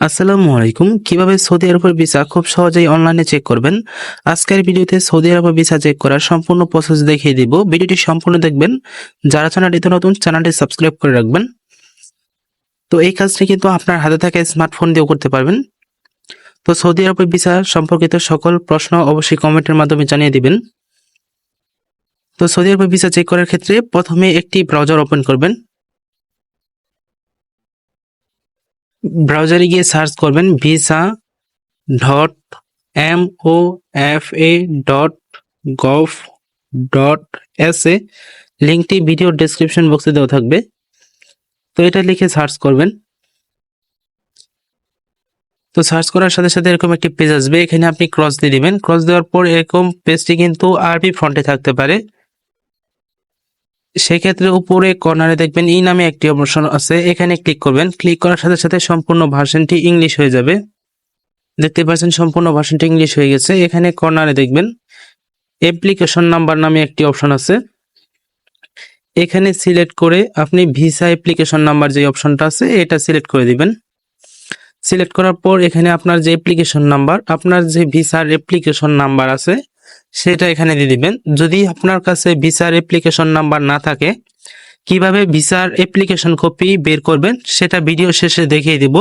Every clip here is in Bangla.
আসসালামু আলাইকুম। কীভাবে সৌদি আরবের ভিসা খুব সহজেই অনলাইনে চেক করবেন? আজকের ভিডিওতে সৌদি আরবের ভিসা চেক করার সম্পূর্ণ প্রসেস দেখিয়ে দিব। ভিডিওটি সম্পূর্ণ দেখবেন। যারা চ্যানেলটিতে নতুন চ্যানেলটি সাবস্ক্রাইব করে রাখবেন। তো এই কাজটি কিন্তু আপনার হাতে থাকা স্মার্টফোন দিয়েও করতে পারবেন। তো সৌদি আরবের ভিসা সম্পর্কিত সকল প্রশ্ন অবশ্যই কমেন্টের মাধ্যমে জানিয়ে দিবেন। তো সৌদি আরবের ভিসা চেক করার ক্ষেত্রে প্রথমে একটি ব্রাউজার ওপেন করবেন। ব্রাউজারে গিয়ে সার্চ করবেন visa dot M O F A dot gov dot S A. লিঙ্কটি ভিডিও ডেসক্রিপশন বক্সে দেওয়া থাকবে। তো এটা লিখে সার্চ করবেন। তো সার্চ করার সাথে সাথে এরকম একটি পেজ আসবে। এখানে আপনি ক্রস দিয়ে দিবেন। ক্রস দেওয়ার পর এরকম পেজটি কিন্তু আরবি ফ্রন্টে থাকতে পারে। সেক্ষেত্রে উপরে কর্নারে দেখবেন ই নামে একটি অপশন আছে। এখানে ক্লিক করবেন। ক্লিক করার সাথে সাথে সম্পূর্ণ ভার্সনটি ইংলিশ হয়ে যাবে। দেখতে পাচ্ছেন সম্পূর্ণ ভার্সনটি ইংলিশ হয়ে গেছে। এখানে কর্নারে দেখবেন অ্যাপ্লিকেশন নাম্বার নামে একটি অপশন আছে। এখানে সিলেক্ট করে আপনি ভিসা অ্যাপ্লিকেশন নাম্বার যে অপশনটা আছে, এটা সিলেক্ট করে দিবেন। সিলেক্ট করার পর এখানে আপনার যে অ্যাপ্লিকেশন নাম্বার আপনার যে ভিসার অ্যাপ্লিকেশন নাম্বার আছে সেটা এখানে দিয়ে দিবেন। যদি আপনার কাছে ভিসার অ্যাপ্লিকেশন নাম্বার না থাকে, কীভাবে ভিসার অ্যাপ্লিকেশন কপি বের করবেন সেটা ভিডিও শেষে দেখিয়ে দিব।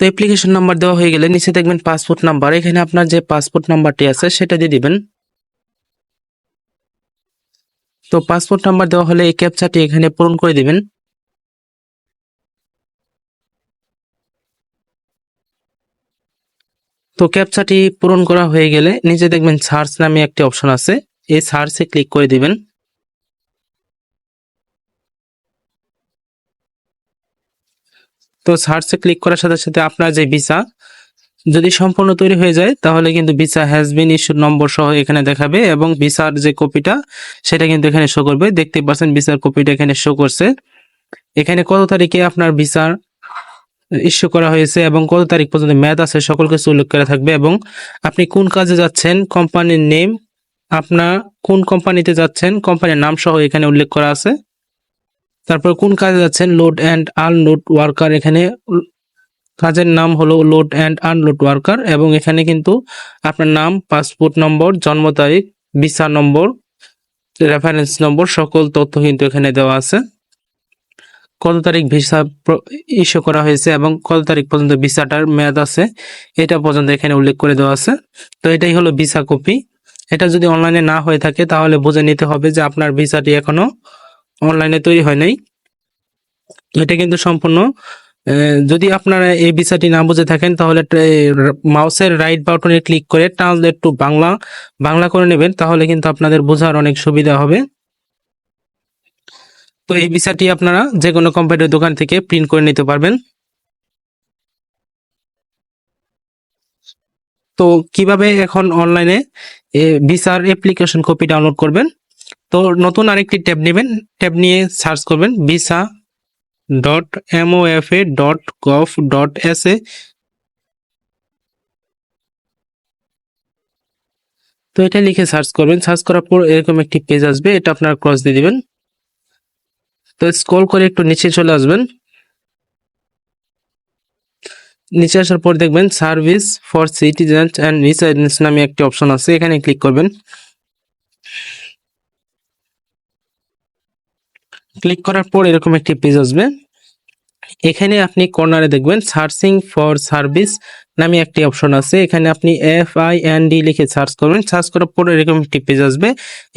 তো অ্যাপ্লিকেশন নাম্বার দেওয়া হয়ে গেলে নিচে দেখবেন পাসপোর্ট নাম্বার এখানে আপনার যে পাসপোর্ট নাম্বারটি আছে সেটা দিয়ে দিবেন। তো পাসপোর্ট নাম্বার দেওয়া হলে এই ক্যাপচাটি এখানে পূরণ করে দিবেন। তো ক্যাপচাটি পূরণ করা হয়ে গেলে নিচে দেখবেন সার্চ নামে একটি অপশন আছে। এই সার্চে ক্লিক করে দিবেন। তো সার্চে ক্লিক করার সাথে সাথে আপনার যে ভিসা, যদি সম্পূর্ণ তৈরি হয়ে যায়, তাহলে কিন্তু visa has been issued number সহ এখানে দেখাবে এবং ভিসার যে কপিটা, সেটা কিন্তু এখানে শো করবে। দেখতে পাচ্ছেন ভিসার কপিটা এখানে শো করছে। এখানে কত তারিখে আপনার ভিসার ইস্যু করা হয়েছে এবং কত তারিখ পর্যন্ত মেয়াদ আছে সকল কিছু উল্লেখ করা থাকবে এবং আপনি কোন কাজে যাচ্ছেন কোম্পানির নেম আপনার কোন কোম্পানিতে যাচ্ছেন কোম্পানির নাম সহ এখানে উল্লেখ করা আছে। তারপর কোন কাজে যাচ্ছেন লোড অ্যান্ড আনলোড ওয়ার্কার এখানে কাজের নাম হলো লোড অ্যান্ড আনলোড ওয়ার্কার এবং এখানে কিন্তু আপনার নাম পাসপোর্ট নম্বর জন্ম তারিখ ভিসা নম্বর রেফারেন্স নম্বর সকল তথ্য কিন্তু এখানে দেওয়া আছে। কত তারিখ ভিসা ইস্যু করা হয়েছে এবং কত তারিখ পর্যন্ত ভিসাটার মেয়াদ আছে, এটা পর্যন্ত এখানে উল্লেখ করে দেওয়া আছে। তো এটাই হলো ভিসা কপি। এটা যদি অনলাইনে না হয়ে থাকে, তাহলে বুঝে নিতে হবে যে আপনার ভিসাটি এখনও অনলাইনে তৈরি হয় নাই। এটা কিন্তু সম্পূর্ণ যদি আপনারা এই ভিসাটি না বুঝে থাকেন, তাহলে মাউসের রাইট বাটনে ক্লিক করে ট্রান্সলেট টু বাংলা বাংলা করে নেবেন, তাহলে কিন্তু আপনাদের বোঝার অনেক সুবিধা হবে। তো এই ভিসাটি আপনারা যে কোনো কম্পিউটার দোকান থেকে প্রিন্ট করে নিতে পারবেন। তো কীভাবে এখন অনলাইনে ভিসার অ্যাপ্লিকেশন কপি ডাউনলোড করবেন? তো নতুন আরেকটি ট্যাব নেবেন। ট্যাব নিয়ে সার্চ করবেন visa dot MOFA dot gov dot S A তো এটা লিখে সার্চ করবেন। সার্চ করার পর এরকম একটি পেজ আসবে। এটা আপনারা ক্রস দিয়ে দিবেন। তো স্ক্রল করে একটু নিচে চলে আসবেন। নিচে আসার পর দেখবেন service for citizens and residence নামে একটি অপশন আছে, এখানে ক্লিক করবেন। ক্লিক করার পর এরকম একটি পেজ আসবে। এখানে আপনি কর্নারে দেখবেন সার্চিং ফর সার্ভিস নামে একটি অপশন আছে। এখানে আপনি এফ আই এন ডি লিখে সার্চ করবেন। সার্চ করার পর এরকম একটি পেজ আসবে।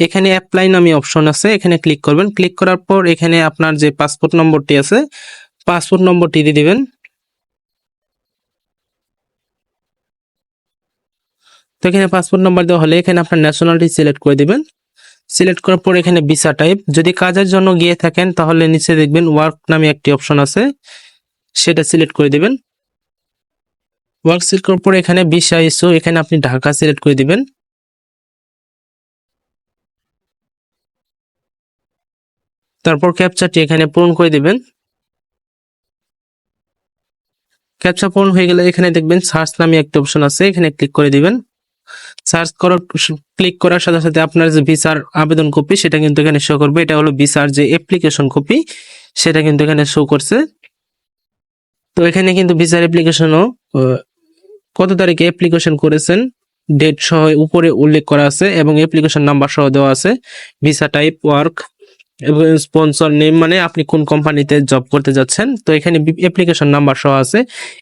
এখানে অ্যাপ্লাই নামে অপশন আছে। এখানে ক্লিক করবেন। ক্লিক করার পর এখানে আপনার যে পাসপোর্ট নম্বরটি আছে পাসপোর্ট নম্বরটি দিয়ে দিবেন। তো এখানে পাসপোর্ট নাম্বার দেওয়া হলে এখানে আপনার ন্যাশনালিটি সিলেক্ট করে দিবেন। সিলেক্ট করার পর এখানে ভিসা টাইপ যদি কাজের জন্য গিয়ে থাকেন, তাহলে নিচে দেখবেন ওয়ার্ক নামে একটি অপশন আছে। সেটা সিলেক্ট করে দিবেন। ওয়ার্ক সিলেক্ট করার পর এখানে ভিসা ইস্যু এখানে আপনি ঢাকা সিলেক্ট করে দিবেন। তারপর ক্যাপচারটি এখানে পূরণ করে দিবেন। ক্যাপচা পূরণ হয়ে গেলে এখানে দেখবেন সার্চ নামে একটি অপশন আছে, এখানে ক্লিক করে দিবেন। সার্চ করার ক্লিক করার সাথে সাথে আপনার যে ভিসার আবেদন কপি সেটা কিন্তু এখানে শো করবে। এটা হলো ভিসার যে অ্যাপ্লিকেশন কপি সেটা কিন্তু এখানে শো করছে। তো এখানে কিন্তু ভিসার অ্যাপ্লিকেশনও কত তারিখে অ্যাপ্লিকেশন করেছেন? ডেট সহ উপরে উল্লেখ করা আছে এবং অ্যাপ্লিকেশন নাম্বার সহ দেওয়া আছে। Visa type work sponsor name মানে আপনি কোন কোম্পানিতে জব করতে যাচ্ছেন। তো এখানে অ্যাপ্লিকেশন নাম্বার সহ আছে।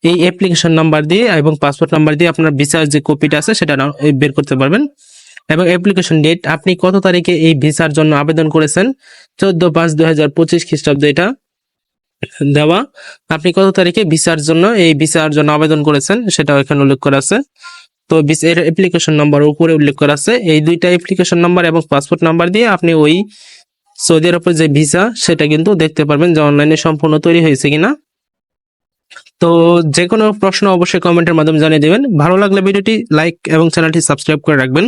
এই অ্যাপ্লিকেশন নাম্বার দিয়ে এবং পাসপোর্ট নাম্বার দিয়ে আপনার ভিসার যে কপিটা আছে, সেটা বের করতে পারবেন। এবং অ্যাপ্লিকেশন ডেট আপনি কত তারিখে এই ভিসার জন্য আবেদন করেছেন? চোদ্দ পাঁচ দু হাজার পঁচিশ খ্রিস্টাব্দ এটা দেওয়া। আপনি কত তারিখে ভিসার জন্য এই ভিসার জন্য আবেদন করেছেন, সেটাও এখানে উল্লেখ করা আছে। তো এর অ্যাপ্লিকেশন নাম্বার উপরে উল্লেখ করা আছে। এই দুইটা অ্যাপ্লিকেশন নাম্বার এবং পাসপোর্ট নাম্বার দিয়ে আপনি ওই সৌদি আরবের যে ভিসা, সেটা কিন্তু দেখতে পারবেন যে অনলাইনে সম্পূর্ণ তৈরি হয়েছে কিনা। তো যে কোনো প্রশ্ন অবশ্যই কমেন্টের মাধ্যমে জানিয়ে দেবেন। ভালো লাগলে ভিডিওটি লাইক এবং চ্যানেলটি সাবস্ক্রাইব করে রাখবেন।